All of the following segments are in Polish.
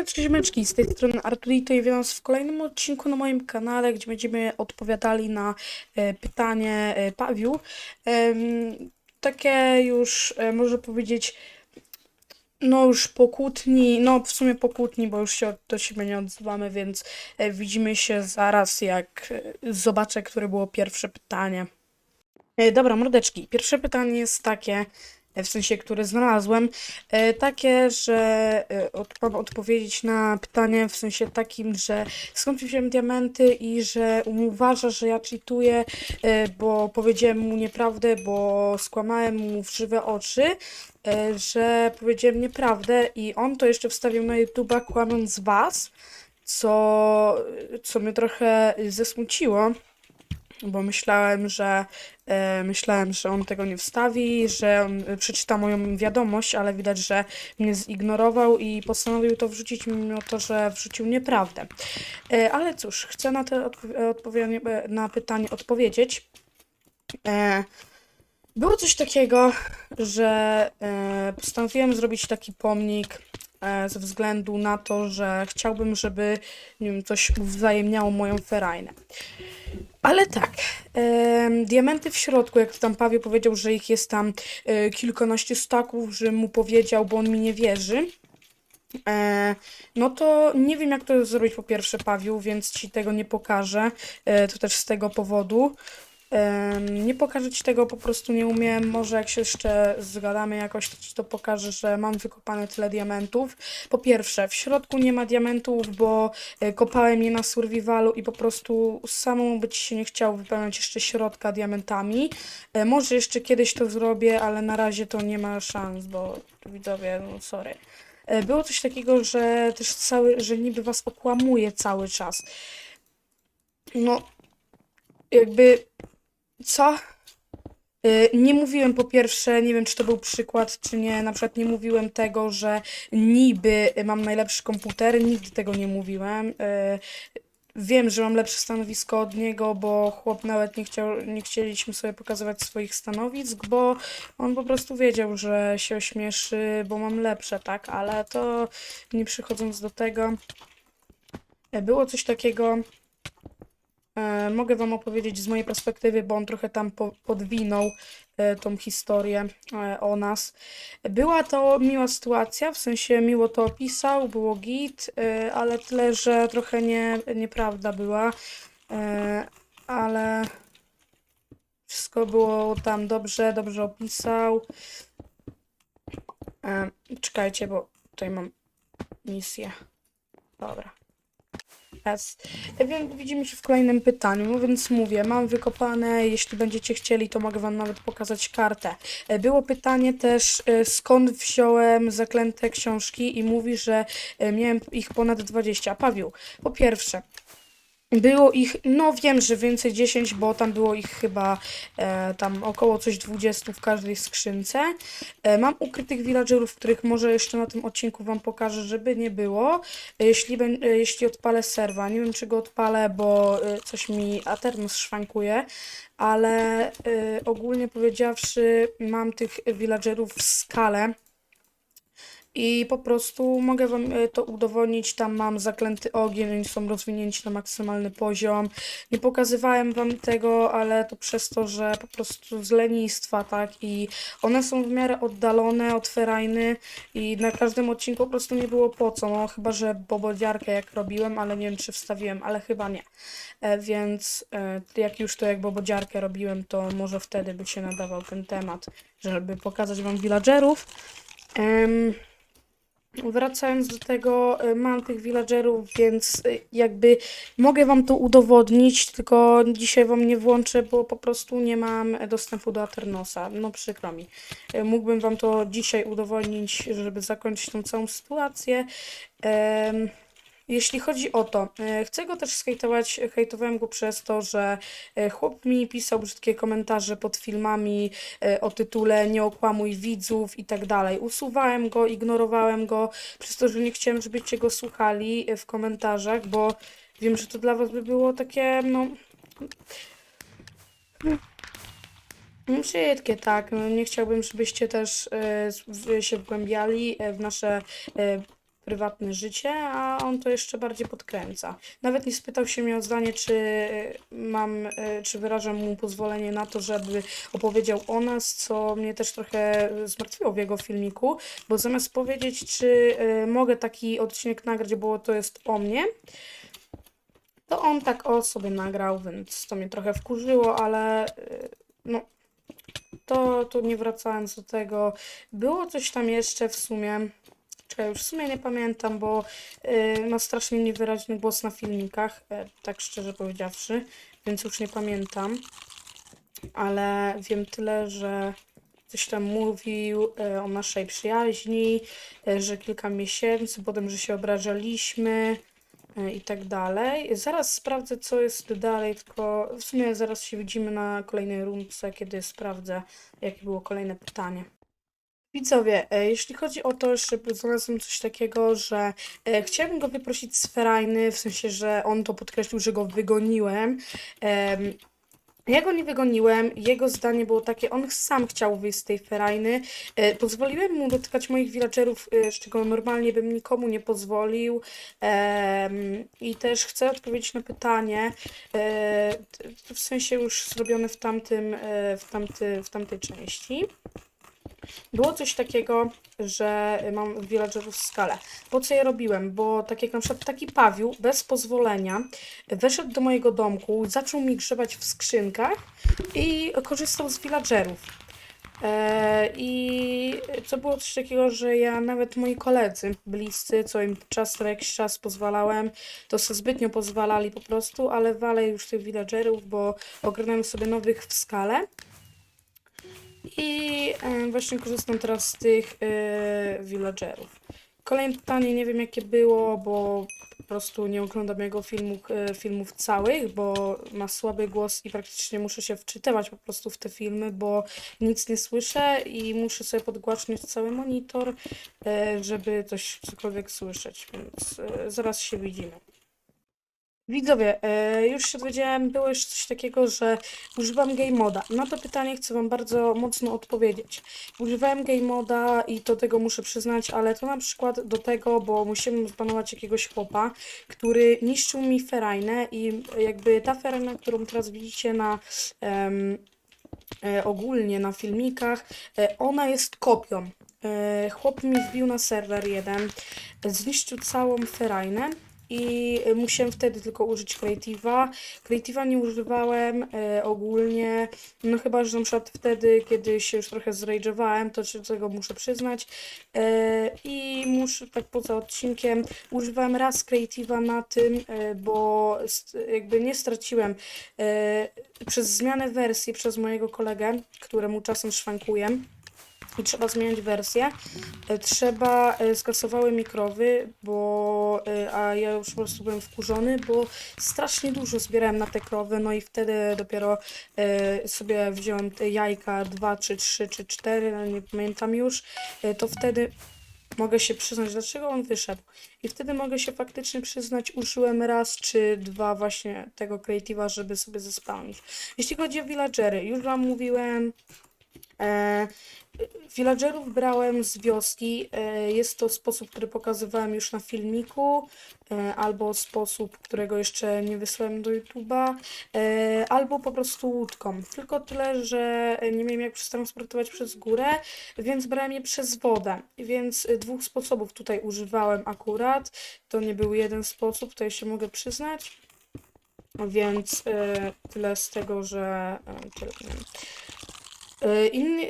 Siemaneczki, ziemeczki, z tej strony Arturito i witam w kolejnym odcinku na moim kanale, gdzie będziemy odpowiadali na e, pytanie e, Pawiu. Em, takie już, e, powiedzieć, no już po kłótni, no w sumie po kłótni, bo już się do siebie nie odzywamy, więc e, widzimy się zaraz, jak e, zobaczę, które było pierwsze pytanie. E, Dobra, mordeczki. Pierwsze pytanie jest takie, e, w sensie, które znalazłem, e, takie, że e, mam odpowiedzieć na pytanie w sensie takim, że skąd wziąłem diamenty i że uważa, że ja cheatuję, e, bo powiedziałem mu nieprawdę, bo skłamałem mu w żywe oczy, że powiedziałem nieprawdę i on to jeszcze wstawił na YouTube'a kłamiąc was, co, co mnie trochę zesmuciło bo myślałem, że e, myślałem, że on tego nie wstawi, że on przeczyta moją wiadomość, ale widać, że mnie zignorował i postanowił to wrzucić, mimo to, że wrzucił nieprawdę. E, ale cóż, chcę na, te odpo- e, na pytanie odpowiedzieć. E, było coś takiego, że e, postanowiłem zrobić taki pomnik e, ze względu na to, że chciałbym, żeby nie wiem, coś wzajemniało moją ferajnę. Ale tak, em, diamenty w środku, jak tam Paweł powiedział, że ich jest tam e, kilkanaście staków, że mu powiedział, bo on mi nie wierzy. E, no to nie wiem, jak to zrobić po pierwsze, Pawiu, więc ci tego nie pokażę. E, to też z tego powodu. Nie pokażę ci tego, po prostu nie umiem. Może jak się jeszcze zgadamy jakoś, to ci to pokażę, że mam wykopane tyle diamentów. Po pierwsze, w środku nie ma diamentów, bo e, kopałem je na survivalu i po prostu samemu by ci się nie chciało wypełniać jeszcze środka diamentami. E, Może jeszcze kiedyś to zrobię, ale na razie to nie ma szans, bo widzowie, no sorry. E, Było coś takiego, że też cały, że niby was okłamuje cały czas. No, jakby, co? Y, Nie mówiłem po pierwsze, nie wiem czy to był przykład, czy nie, na przykład nie mówiłem tego, że niby mam najlepszy komputer, nigdy tego nie mówiłem. Y, Wiem, że mam lepsze stanowisko od niego, bo chłop nawet nie chciał, nie chcieliśmy sobie pokazywać swoich stanowisk, bo on po prostu wiedział, że się ośmieszy, bo mam lepsze, tak? Ale to nie przychodząc do tego, było coś takiego. E, mogę wam opowiedzieć z mojej perspektywy, bo on trochę tam po, podwinął e, tą historię e, o nas. Była to miła sytuacja, w sensie miło to opisał, było git, e, ale tyle, że trochę nie, nieprawda była, e, ale wszystko było tam dobrze, dobrze opisał. E, czekajcie, bo tutaj mam misję. Dobra. Więc widzimy się w kolejnym pytaniu, więc mówię, mam wykopane, jeśli będziecie chcieli, to mogę wam nawet pokazać kartę. E, Było pytanie też, e, skąd wziąłem zaklęte książki i mówi, że e, miałem ich ponad 20. Pawiu, po pierwsze, było ich, no wiem, że więcej 10, bo tam było ich chyba e, tam około coś 20 w każdej skrzynce. E, mam ukrytych villagerów, których może jeszcze na tym odcinku wam pokażę, żeby nie było. E, jeśli, bę- e, jeśli odpalę serwa, nie wiem czy go odpalę, bo e, coś mi Aternos szwankuje, ale e, ogólnie powiedziawszy mam tych villagerów w skale. I po prostu mogę wam e, to udowodnić. Tam mam zaklęty ogień, oni są rozwinięci na maksymalny poziom. Nie pokazywałem wam tego, ale to przez to, że po prostu z lenistwa, tak? I one są w miarę oddalone od ferajny i na każdym odcinku po prostu nie było po co. No chyba, że bobodiarkę jak robiłem, ale nie wiem czy wstawiłem, ale chyba nie. E, więc e, jak już to jak bobodziarkę robiłem, to może wtedy by się nadawał ten temat, żeby pokazać wam villagerów. Em, Wracając do tego, y, mam tych villagerów, więc y, jakby mogę wam to udowodnić, tylko dzisiaj wam nie włączę, bo po prostu nie mam dostępu do Aternosa. No przykro mi. Y, Mógłbym wam to dzisiaj udowodnić, żeby zakończyć tą całą sytuację. Em, jeśli chodzi o to, e, chcę go też skejtować, hejtowałem go przez to, że e, chłop mi pisał brzydkie komentarze pod filmami e, o tytule Nie okłamuj widzów i tak dalej. Usuwałem go, ignorowałem go, przez to, że nie chciałem, żebyście go słuchali w komentarzach, bo wiem, że to dla was by było takie, no... no, Brzydkie, tak. No, nie chciałbym, żebyście też się wgłębiali w nasze prywatne życie, a on to jeszcze bardziej podkręca. Nawet nie spytał się mnie o zdanie, czy e, mam, e, czy wyrażam mu pozwolenie na to, żeby opowiedział o nas, co mnie też trochę zmartwiło w jego filmiku, bo zamiast powiedzieć, czy e, mogę taki odcinek nagrać, bo to jest o mnie, to on tak o sobie nagrał, więc to mnie trochę wkurzyło, ale y, no to, to nie wracając do tego, było coś tam jeszcze w sumie. Czekaj, już w sumie nie pamiętam, bo y, ma strasznie niewyraźny głos na filmikach, e, tak szczerze powiedziawszy, więc już nie pamiętam. Ale wiem tyle, że coś tam mówił e, o naszej przyjaźni, e, że kilka miesięcy, potem, że się obrażaliśmy e, i tak dalej. Zaraz sprawdzę, co jest dalej, tylko w sumie zaraz się widzimy na kolejnej rundce, kiedy sprawdzę, jakie było kolejne pytanie. Widzowie, e, jeśli chodzi o to, że znalazłem coś takiego, że e, chciałem go wyprosić z ferajny, w sensie, że on to podkreślił, że go wygoniłem. Em, ja go nie wygoniłem, jego zdanie było takie, on sam chciał wyjść z tej ferajny. E, pozwoliłem mu dotykać moich villagerów, e, czego normalnie bym nikomu nie pozwolił. Em, I też chcę odpowiedzieć na pytanie, e, w sensie już zrobione w tamtym, e, w, tamty, w tamtej części. Było coś takiego, że mam villagerów w skale. Po co je robiłem? Bo tak jak na przykład taki pawiu bez pozwolenia weszedł do mojego domku, zaczął mi grzebać w skrzynkach i korzystał z villagerów. E, I to było coś takiego, że ja nawet moi koledzy bliscy, co im czas na jakiś czas pozwalałem, to sobie zbytnio pozwalali po prostu, ale walę już tych villagerów, bo ogarnąłem sobie nowych w skale. I właśnie korzystam teraz z tych e, villagerów. Kolejne pytanie, nie wiem jakie było, bo po prostu nie oglądam jego filmu, e, filmów całych, bo ma słaby głos i praktycznie muszę się wczytywać po prostu w te filmy, bo nic nie słyszę i muszę sobie podgłaśniać cały monitor, e, żeby coś cokolwiek słyszeć, więc zaraz się widzimy. Widzowie, e, już się dowiedziałem, było jeszcze coś takiego, że używam game moda. Na to pytanie chcę Wam bardzo mocno odpowiedzieć. Używałem game moda i do tego muszę przyznać, ale to na przykład do tego, bo musimy zbanować jakiegoś chłopa, który niszczył mi ferajnę i jakby ta ferajna, którą teraz widzicie na e, ogólnie na filmikach, e, ona jest kopią. Chłop mi wbił na serwer jeden, zniszczył całą ferajnę i musiałem wtedy tylko użyć Creative'a. Creative'a nie używałem e, ogólnie, no chyba, że na przykład wtedy, kiedy się już trochę zrage'owałem, to się tego muszę przyznać. E, I muszę, tak poza odcinkiem, używałem raz Creative'a na tym, e, bo jakby nie straciłem e, przez zmianę wersji przez mojego kolegę, któremu czasem szwankuję i trzeba zmieniać wersję. E, Trzeba, e, skasowały mikrowy, bo, e, a ja już po prostu byłem wkurzony, bo strasznie dużo zbierałem na te krowy, no i wtedy dopiero sobie wziąłem te jajka, dwa, czy trzy, czy cztery, no nie pamiętam już, to wtedy mogę się przyznać, dlaczego on wyszedł. I wtedy mogę się faktycznie przyznać, użyłem raz czy dwa właśnie tego creative'a, żeby sobie zespałnić. Jeśli chodzi o villagery, już wam mówiłem, Villagerów brałem z wioski. E, Jest to sposób, który pokazywałem już na filmiku, e, albo sposób, którego jeszcze nie wysłałem do YouTube'a, e, albo po prostu łódką. Tylko tyle, że nie miałem jak przetransportować przez górę, więc brałem je przez wodę. Więc dwóch sposobów tutaj używałem akurat. To nie był jeden sposób, to się mogę przyznać. Więc tyle z tego, że Inny,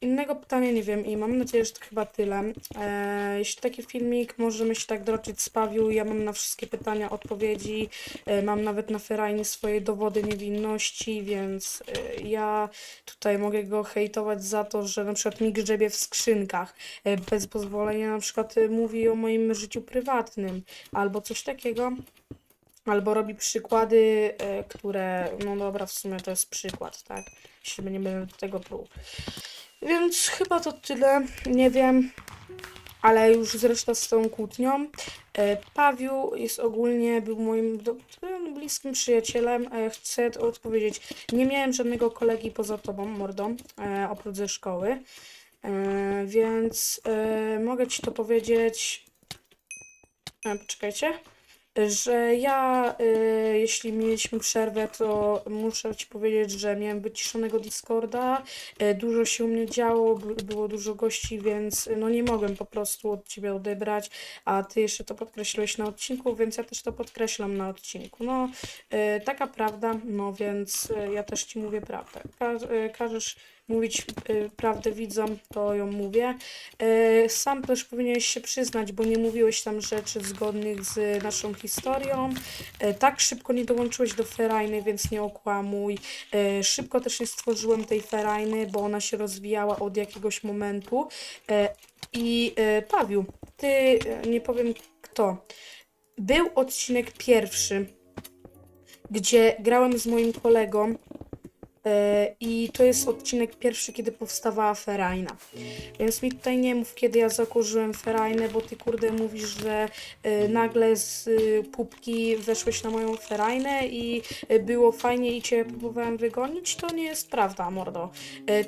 innego pytania nie wiem i mam nadzieję, że to chyba tyle. E, jeśli taki filmik możemy się tak droczyć z Pawiu, ja mam na wszystkie pytania odpowiedzi, e, mam nawet na ferajnie swoje dowody niewinności, więc e, ja tutaj mogę go hejtować za to, że na przykład mi grzebie w skrzynkach, e, bez pozwolenia na przykład e, mówi o moim życiu prywatnym albo coś takiego. Albo robi przykłady, e, które, no dobra, w sumie to jest przykład, tak? Jeśli nie będę do tego prół. Więc chyba to tyle, nie wiem, ale już zresztą z tą kłótnią. E, Pawiu jest ogólnie, był moim bliskim przyjacielem. E, chcę to odpowiedzieć, nie miałem żadnego kolegi poza tobą, mordą, oprócz ze szkoły. Więc mogę ci to powiedzieć poczekajcie. Że ja, y, jeśli mieliśmy przerwę, to muszę ci powiedzieć, że miałem wyciszonego Discorda. y, Dużo się u mnie działo, by- było dużo gości, więc y, no nie mogłem po prostu od ciebie odebrać. A ty jeszcze to podkreśliłeś na odcinku, więc ja też to podkreślam na odcinku. No, y, taka prawda, no więc y, ja też ci mówię prawdę. Ka y, każesz mówić y, prawdę widzom, to ją mówię. Y, Sam też powinieneś się przyznać, bo nie mówiłeś tam rzeczy zgodnych z naszą historią. Y, Tak szybko nie dołączyłeś do Ferajny, więc nie okłamuj. Szybko też nie stworzyłem tej Ferajny, bo ona się rozwijała od jakiegoś momentu. I Pawiu, ty, nie powiem kto, był odcinek pierwszy, gdzie grałem z moim kolegą. I to jest odcinek pierwszy, kiedy powstawała Ferajna. Więc mi tutaj nie mów, kiedy ja zakurzyłem Ferajnę, bo ty kurde mówisz, że e, nagle z e, pupki weszłeś na moją Ferajnę i e, było fajnie i cię próbowałem wygonić. To nie jest prawda, mordo.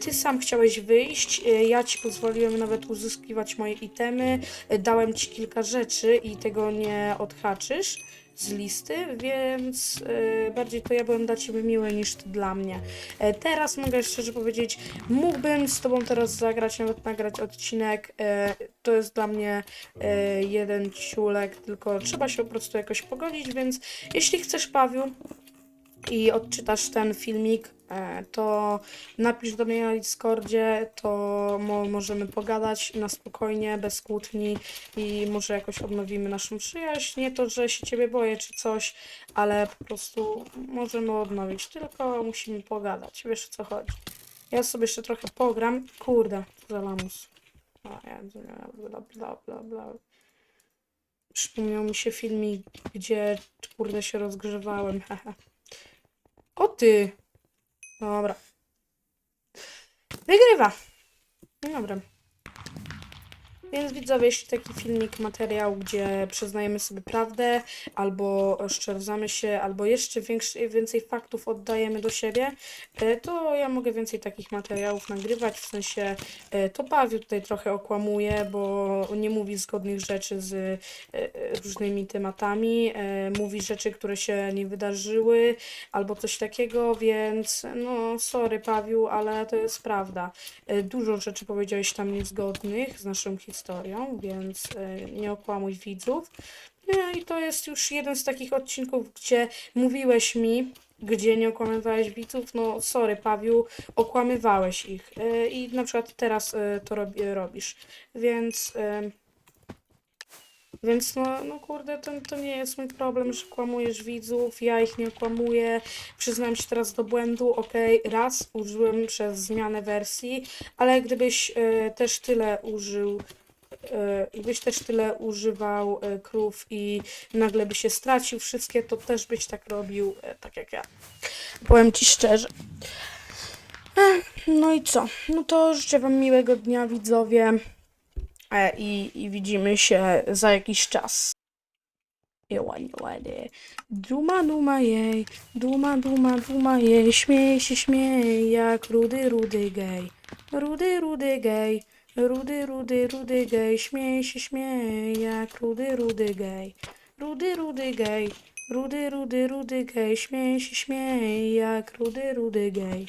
Ty sam chciałeś wyjść, ja ci pozwoliłem nawet uzyskiwać moje itemy, dałem ci kilka rzeczy i tego nie odhaczysz z listy, więc e, bardziej to ja byłem dla ciebie miły niż ty dla mnie. E, teraz mogę szczerze powiedzieć, mógłbym z tobą teraz zagrać, nawet nagrać odcinek. E, to jest dla mnie e, jeden ciulek, tylko trzeba się po prostu jakoś pogodzić, więc jeśli chcesz, Pawiu, i odczytasz ten filmik, e, to napisz do mnie na Discordzie, to mo możemy pogadać na spokojnie, bez kłótni i może jakoś odnowimy naszą przyjaźń. Nie to, że się ciebie boję czy coś, ale po prostu możemy odnowić, tylko musimy pogadać. Wiesz o co chodzi. Ja sobie jeszcze trochę pogram. Kurde, za lamus. A, ja, bla, bla, bla, bla. Przypomniał mi się filmik, gdzie kurde się rozgrzewałem. haha. O ty! Dobra. Wygrywa. No Dobra. Więc widzowie, jeśli taki filmik, materiał, gdzie przyznajemy sobie prawdę, albo szczerzamy się, albo jeszcze większy, więcej faktów oddajemy do siebie, e, to ja mogę więcej takich materiałów nagrywać, w sensie e, to Pawiu tutaj trochę okłamuje, bo nie mówi zgodnych rzeczy z e, różnymi tematami, mówi rzeczy, które się nie wydarzyły, albo coś takiego, więc no sorry Pawiu, ale to jest prawda. Dużo rzeczy powiedziałeś tam niezgodnych z naszą historią, więc e, nie okłamuj widzów. No i to jest już jeden z takich odcinków, gdzie mówiłeś mi, gdzie nie okłamywałeś widzów, no sorry Pawiu, okłamywałeś ich E, i na przykład teraz e, to robi, robisz, więc... Więc no, no kurde, to, to nie jest mój problem, że kłamujesz widzów, ja ich nie kłamuję, przyznam się teraz do błędu, okej, raz użyłem przez zmianę wersji, ale gdybyś też tyle użył, e, gdybyś też tyle używał e, krów i nagle by się stracił wszystkie, to też byś tak robił, e, tak jak ja. Powiem ci szczerze. No i co? No to życzę wam miłego dnia, widzowie. I, I widzimy się za jakiś czas. I. Duma, duma jej, duma, duma, duma jej, śmieje się, śmieje jak rudy, rudy gej. Rudy, rudy gej, rudy, rudy, rudy gej, śmieje się, śmieje jak rudy, rudy gej. Rudy, rudy gej, rudy, rudy, rudy gej, śmieje się, śmieje jak rudy, rudy gej.